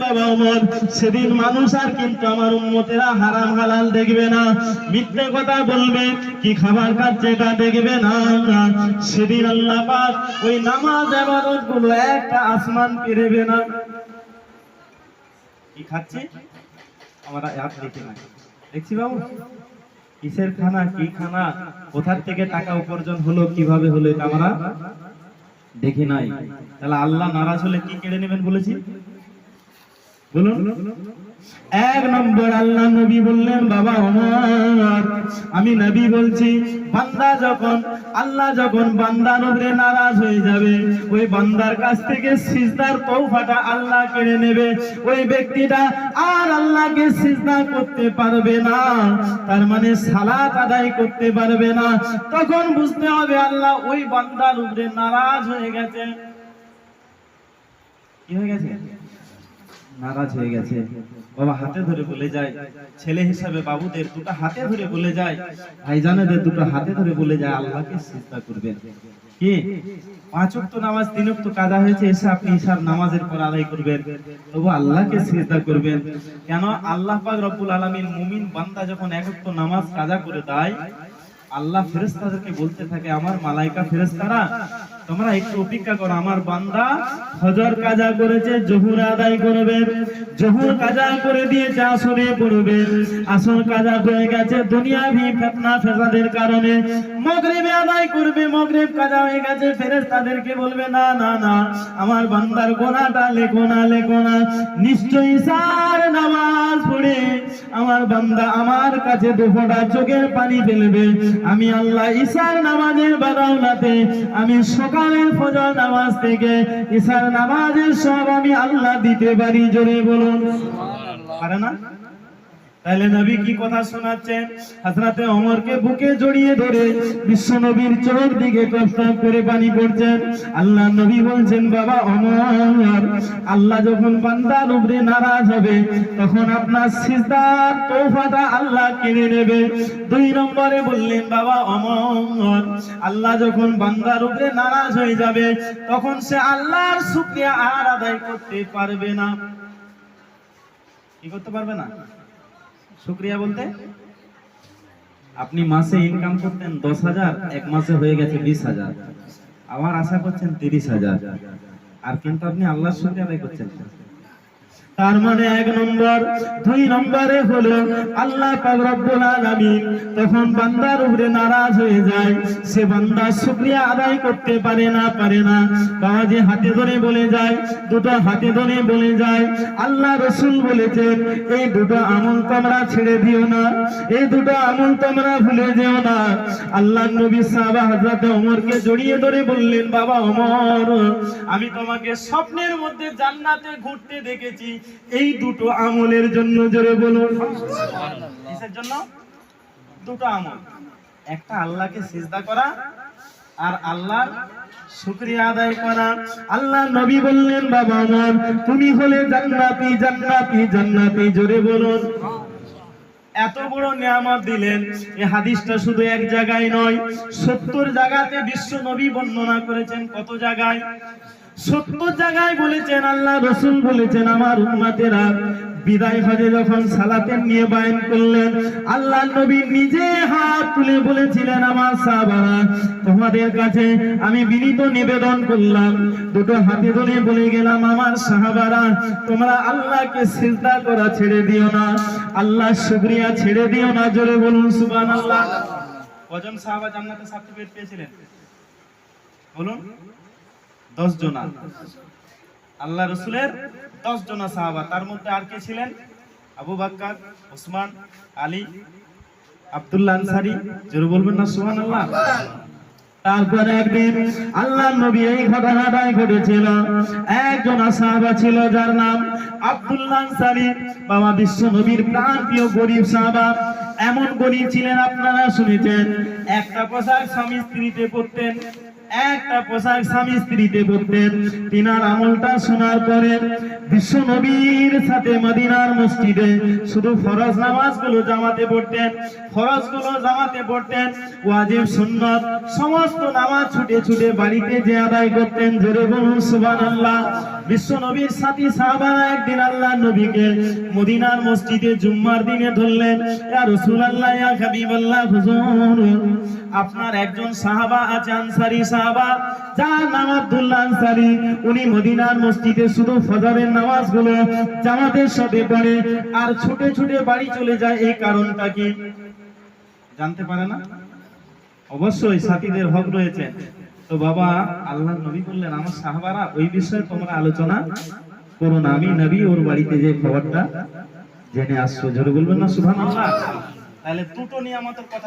বাবা সেদিন মানুষ আর কিন্তু আমার হারাম হালাল দেখবে না। মিথ্যে কথা বলবে, কি খাবার খাচ্ছে দেখবে না। সেদিন আল্লাহ পাক ওই নামাজগুলো একটা আসমান পেরবে না। কি আমরা দেখি না দেখছি বাবু, কিসের খানা, কি খানা, কোথার থেকে টাকা উপার্জন হলো, কীভাবে হলো এটা আমরা দেখি নাই। তাহলে আল্লাহ নারাজ হলে কি কেড়ে নেবেন বলেছি? এক নম্বর আল্লাহ নবী বললেন, বাবা আমার আমি নবী বলছি, বান্দা যখন, আল্লাহ যখন বান্দার উপরে নারাজ হয়ে যাবে, ওই বান্দার কাছ থেকে সিজদার তৌফাটা আল্লাহ কেড়ে নেবে। ওই ব্যক্তিটা আর আল্লাহকে সিজদা করতে পারবে না, তার মানে সালাত আদায় করতে পারবে না। তখন বুঝতে হবে আল্লাহ ওই বান্দার উপরে নারাজ হয়ে গেছে। কি হয়ে গেছে? নারাজ হয়ে গেছে। বাবা হাতে ধরে বলে যায়, ছেলে হিসাবে বাবুদের দুটো হাতে ধরে বলে যায়, ভাইজানেদের দুটো হাতে ধরে বলে যায়, আল্লাহকে সিজদা করবেন। কি? পাঁচ ওয়াক্ত নামাজ, তিন ওয়াক্ত কাজা হয়েছে, এসে আপনি ঈশার নামাজের পর আদায় করবেন। তবু আল্লাহকে সিজদা করবেন। কেন? আল্লাহ পাক রব্বুল আলামিন মুমিন বান্দা যখন এক ওয়াক্ত নামাজ কাজা করে দেয়, আল্লাহ ফেরেশতাদেরকে বলতে থাকে, আমার মালাইকা ফেরেশতারা তোমরা একটু অপেক্ষা করো, আমার বান্দা ফজর কাজা করেছে, জহুর আদায় করবে। জহুর কাজা করে দিয়েছে আসরে পড়বে। আসর কাজা হয়ে গেছে দুনিয়াবি ফিতনা, ফেসাদের কারণে। মাগরিবে আদায় করবে, মাগরিব কাজা হয়ে গেছে, ফেরেশতাদেরকে বলবে, না না না, আমার বান্দার গোনাটা লেখো না লেখো না। নিশ্চয়ই সার নামাজ পড়ে, আমার বান্দা আমার কাছে দুফোটা চোখের পানি ফেলবে। আমি আল্লাহ ঈশার নামাজের বারাউনাতে আমি সকালের ফজর নামাজ থেকে ঈশার নামাজের সব আমি আল্লাহ দিতে পারি, জোরে বলুন। পারে না? তাহলে নবী কি কথা শোনাচ্ছেন? হযরতে ওমরকে বুকে জড়িয়ে ধরে বিশ্ব নবীর চোখ দিকে প্রস্তাব করে পানি পড়ছেন। আল্লাহ নবী বলছেন, বাবা ওমর, আল্লাহ যখন বান্দার উপরে নারাজ হবে, তখন আপনার সিজদার তৌফাটা আল্লাহ কেড়ে নেবে। দুই নম্বরে বললেন, বাবা ওমর, আল্লাহ যখন বান্দার উপরে নারাজ হয়ে যাবে, তখন সে আল্লাহর শুকরিয়া আর আদায় করতে পারবে না। কি করতে পারবে না? শুক্রিয়া বলতে? আপনি মাসে ইনকাম করতেন দশ হাজার, এক মাসে হয়ে গেছে বিশ হাজার। আবার আশা করছেন তিরিশ হাজার। আর কিন্তু আপনি আল্লাহর সঙ্গে আদায় করছেন। তার মানে এক নম্বর। দুই নম্বরে হলো আল্লাহ তখন বান্দার উপরে নারাজ হয়ে যায়। সে বান্দা শুকরিয়া আদায় করতে পারে না পারে না। যে হাতে ধরে বলে যায়, দুটো হাতে ধরে বলে যায়, আল্লাহ রসুল বলেছেন, এই দুটো আমল তোমরা ছেড়ে দিও না, এই দুটো আমল তোমরা ভুলে যেও না। আল্লাহ নবী সাহাবা হযরত ওমরকে জড়িয়ে ধরে বললেন, বাবা ওমর, আমি তোমাকে স্বপ্নের মধ্যে জান্নাতে ঘুরতে দেখেছি এই দুটো আমলের জন্য জোরে বলুন। জন্য? দুটো আমল। একটা আল্লাহকে সিজদা করা আর আল্লাহর শুকরিয়া আদায় করা। আল্লাহ নবী বললেন, বাবা আমার, তুমি হলে জান্নাতি জান্নাতি জান্নাতি। জোরে বলুন। এত বড় নিয়ামত দিলেন। এই হাদিসটা শুধু এক জায়গায় নয়, সত্তর জায়গাতে বিশ্ব নবী বর্ণনা করেছেন। কত জায়গায়? সত্তর জায়গায় বলেছেন আল্লাহ রসুল বলেছেন, আমার উম্মাতেরা বিদায় হজে যখন সালাতের নিয়ে বায়ন করলেন, আল্লাহ নবী নিজে হাত তুলে বলেছিলেন, আমার সাহাবারা, তোমাদের কাছে আমি বিনীত নিবেদন করলাম। দুটো হাতে ধরে বলে গেলাম, আমার সাহাবারা, তোমরা আল্লাহকে সিজদা করা ছেড়ে দিও না। আল্লাহ শুকরিয়া ছেড়ে দিও না। জোরে বলুন, সুবহানাল্লাহ। কজন সাহাবা জান্নাতে সার্টিফিকেট পেয়েছিলেন? বলুন। দশ জনা আল্লাহ রসুলের দশ জনা সাহাবা। তার মধ্যে আর কে ছিলেন? আবু বাক্কার, ওসমান, আলী, আব্দুল্লাহ আনসারি। জোরে বলবেন না সুহান আল্লাহ তারপরে একদিন আল্লাহ নবী এই ঘটনাটাই ঘটেছিল। একজন সাহাবা ছিল যার নাম আব্দুল্লাহ আনসারি। বাবা বিশ্ব নবীর প্রাণ প্রিয় গরিব সাহাবা। এমন গরিব ছিলেন আপনারা শুনেছেন। একটা পোশাক স্বামী স্ত্রীতে পরতেন। একটা পোশাক স্বামী স্ত্রীতে পড়তেন তিনার আমলটা শোনার পরে বিশ্ব নবীর সাথে মদিনার মসজিদে শুধু ফরজ নামাজগুলো জামাতে পড়তেন ফরজগুলো জামাতে পড়তেন, ওয়াজিব, সুন্নত, সমস্ত নামাজ ছুটে ছুটে বাড়িতে যে আদায় করতেন, জোরে বলুন, সুবহানাল্লাহ। বিশ্ব নবীর সাথী সাহাবারা একদিন আল্লাহ নবীকে মদিনার মসজিদে জুম্মার দিনে ধরলেন। ইয়া রাসূলুল্লাহ, ইয়া হাবিবাল্লাহ আপনার একজন সাহাবা আছে আনসারি আনসারী সাহাবা, যার নাম আব্দুল্লাহ আনসারী, উনি মদিনার মসজিদে শুধু ফজরের জামাতের সাথে পড়ে, আর বাড়ি চলে যায়, এই কারণটা কি? জানতে পারে না? অবশ্যই সাথীদের হক রয়েছে। তো বাবা, আল্লাহ নবী বললেন, আমার সাহাবারা ওই বিষয়ে তোমরা আলোচনা করো আমি নবী ওর বাড়িতে যে খবরটা জেনে আসছো, জোরে বলবেন না, সুবহানাল্লাহ? তাহলে দুটো নিয়ামতের কথা